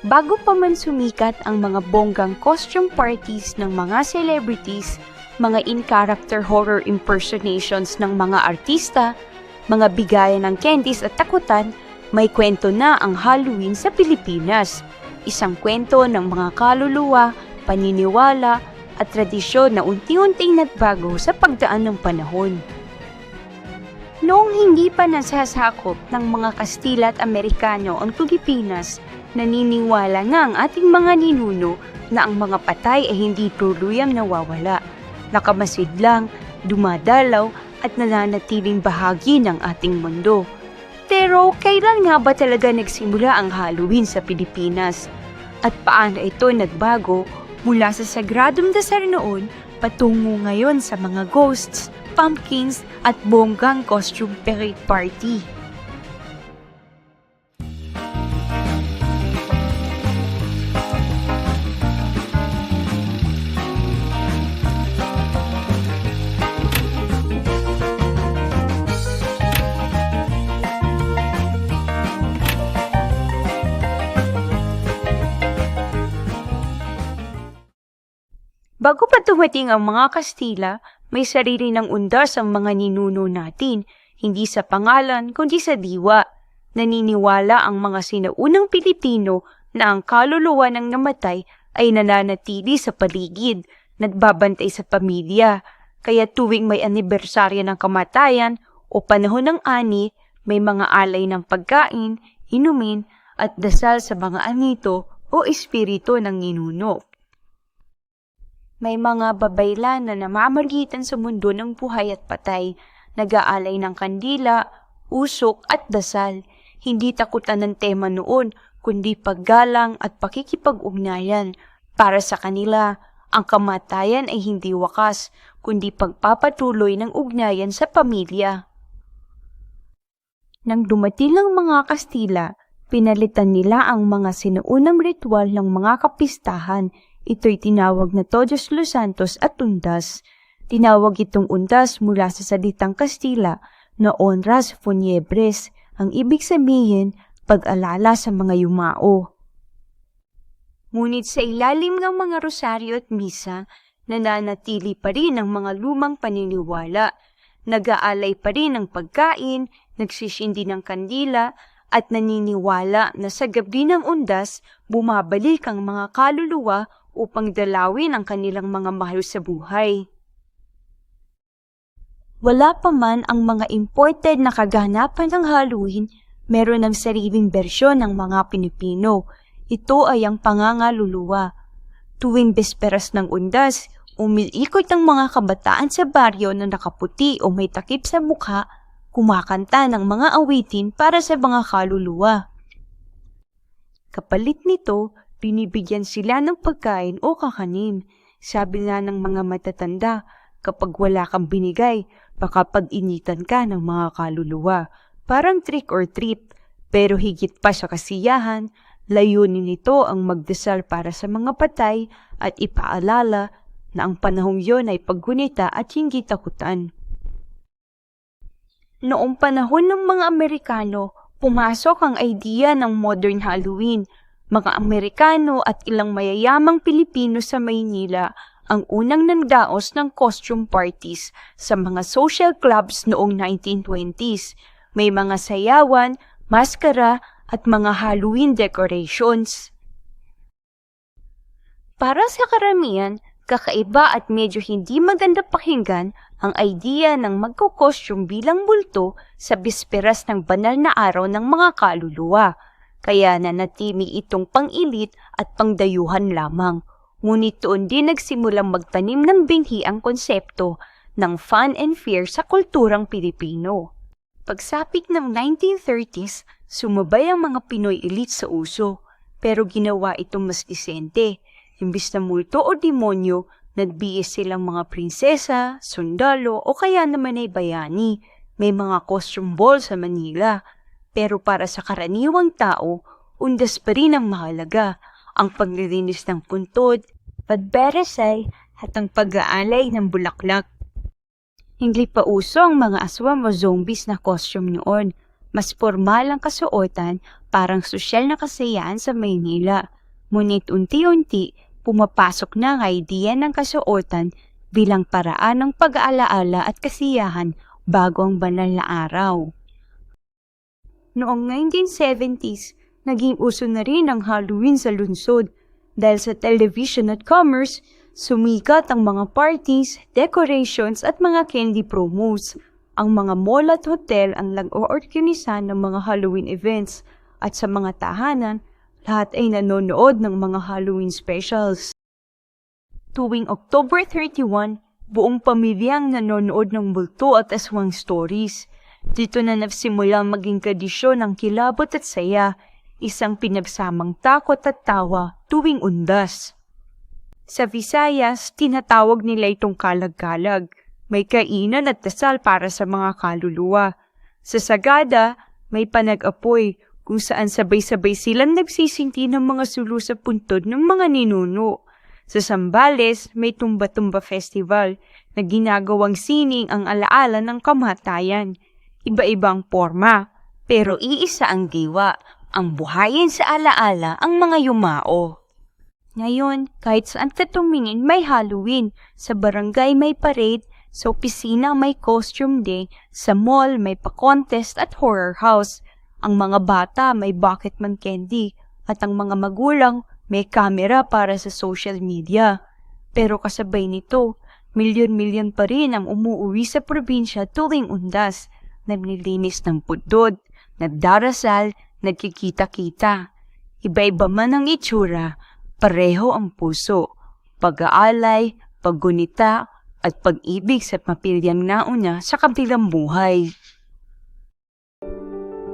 Bago pa man sumikat ang mga bonggang costume parties ng mga celebrities, mga in-character horror impersonations ng mga artista, mga bigayan ng candies at takutan, may kwento na ang Halloween sa Pilipinas. Isang kwento ng mga kaluluwa, paniniwala, at tradisyon na unti-unting nagbago sa pagdaan ng panahon. Noong hindi pa nasasakop ng mga Kastila at Amerikano ang Pilipinas, naniniwala nga ang ating mga ninuno na ang mga patay ay hindi tuluyang nawawala. Nakamasid lang, dumadalaw at nananatiling bahagi ng ating mundo. Pero kailan nga ba talaga nagsimula ang Halloween sa Pilipinas? At paano ito nagbago mula sa sagradong dasar noon patungo ngayon sa mga ghosts, pumpkins at bonggang costume parade party? Bago pa dumating ang mga Kastila, may sarili ng undas ang mga ninuno natin, hindi sa pangalan kundi sa diwa. Naniniwala ang mga sinaunang Pilipino na ang kaluluwa ng namatay ay nananatili sa paligid, nagbabantay sa pamilya. Kaya tuwing may anibersaryo ng kamatayan o panahon ng ani, may mga alay ng pagkain, inumin at dasal sa mga anito o espiritu ng ninuno. May mga babaylan na namamagitan sa mundo ng buhay at patay, nag-aalay ng kandila, usok at dasal. Hindi takutan ng tema noon, kundi paggalang at pakikipag-ugnayan. Para sa kanila, ang kamatayan ay hindi wakas, kundi pagpapatuloy ng ugnayan sa pamilya. Nang dumating ang mga Kastila, pinalitan nila ang mga sinuunang ritual ng mga kapistahan Ito'y tinawag na Todos los Santos at Undas. Tinawag itong undas mula sa salitang Kastila na Honras Funiebres, ang ibig sabihin pag-alala sa mga yumao. Ngunit sa ilalim ng mga rosaryo at misa, nananatili pa rin ang mga lumang paniniwala. Nag-aalay pa rin ng pagkain, nagsisindi ng kandila, at naniniwala na sa gabi ng undas, bumabalik ang mga kaluluwa upang dalawin ang kanilang mga mahal sa buhay. Wala pa man ang mga imported na kaganapan ng Halloween, meron ng sariling bersyon ng mga Pilipino. Ito ay ang pangangaluluwa. Tuwing besperas ng undas, umiikot ang mga kabataan sa baryo na nakaputi o may takip sa mukha, kumakanta ng mga awitin para sa mga kaluluwa. Kapalit nito, binibigyan sila ng pagkain o kakanin. Sabi nga ng mga matatanda, kapag wala kang binigay, baka pag-initan ka ng mga kaluluwa. Parang trick or treat, pero higit pa sa kasiyahan, layunin nito ang magdasal para sa mga patay at ipaalala na ang panahong yon ay paggunita at hindi takutan. Noong panahon ng mga Amerikano, pumasok ang idea ng modern Halloween – mga Amerikano at ilang mayayamang Pilipino sa Maynila ang unang nagdaos ng costume parties sa mga social clubs noong 1920s. May mga sayawan, maskara at mga Halloween decorations. Para sa karamihan, kakaiba at medyo hindi maganda pakinggan ang idea ng magko-costume bilang bulto sa bisperas ng banal na araw ng mga kaluluwa – kaya nanatimi itong pangilit at pangdayuhan lamang. Ngunit doon din nagsimulang magtanim ng binhi ang konsepto ng fun and fear sa kulturang Pilipino. Pagsapit ng 1930s, sumabay ang mga Pinoy elite sa uso, pero ginawa itong mas disente. Imbis na multo o demonyo, nagbihis silang mga prinsesa, sundalo o kaya naman ay bayani. May mga costume ball sa Manila pero para sa karaniwang tao, undas pa rin ang mahalaga, ang paglilinis ng puntod, pagberesay, at ang pag-aalay ng bulaklak. Hindi pa uso ang mga aswang o zombies na costume noon. Mas formal ang kasuotan, parang sosyal na kasayahan sa Maynila. Ngunit unti-unti, pumapasok na ang idea ng kasuotan bilang paraan ng pag-aalaala at kasiyahan bago ang banal na araw. Noong 1970s, naging uso na rin ang Halloween sa lungsod. Dahil sa television at commerce, sumikat ang mga parties, decorations at mga candy promos. Ang mga mall at hotel ang nag-oorganisa ng mga Halloween events at sa mga tahanan, lahat ay nanonood ng mga Halloween specials. Tuwing October 31, buong pamilyang nanonood ng multo at aswang stories. Dito na nagsimula maging tradisyon ng kilabot at saya, isang pinagsamang takot at tawa tuwing undas. Sa Visayas, tinatawag nila itong kalag-kalag. May kainan at dasal para sa mga kaluluwa. Sa Sagada, may panag-apoy kung saan sabay-sabay silang nagsisinti ng mga sulu sa puntod ng mga ninuno. Sa Sambales, may Tumba-Tumba Festival na ginagawang sining ang alaala ng kamatayan. Iba-ibang forma, pero iisa ang diwa, ang buhayin sa alaala ang mga yumao. Ngayon, kahit saan ka tumingin may Halloween, sa barangay may parade, sa opisina may costume day, sa mall may pa-contest at horror house. Ang mga bata may bucket man candy, at ang mga magulang may camera para sa social media. Pero kasabay nito, milyon-milyon pa rin ang umuwi sa probinsya tuwing undas, naglilinis ng pudod, nagdarasal, nagkikita-kita. Iba-iba man ang itsura, pareho ang puso, pag-aalay, paggunita, at pag-ibig sa mapilyang nauna sa kabilang buhay.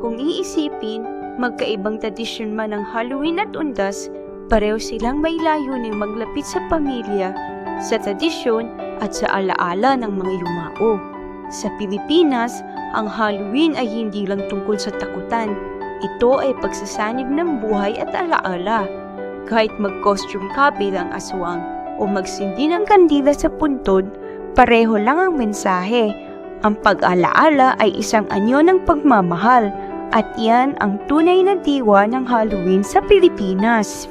Kung iisipin, magkaibang tradisyon man ang Halloween at Undas, pareho silang may layuning maglapit sa pamilya, sa tradisyon at sa alaala ng mga yumao. Sa Pilipinas, ang Halloween ay hindi lang tungkol sa takutan. Ito ay pagsasanib ng buhay at alaala. Kahit mag-costume ka bilang aswang o magsindi ng kandila sa puntod, pareho lang ang mensahe. Ang pag-alaala ay isang anyo ng pagmamahal at yan ang tunay na diwa ng Halloween sa Pilipinas.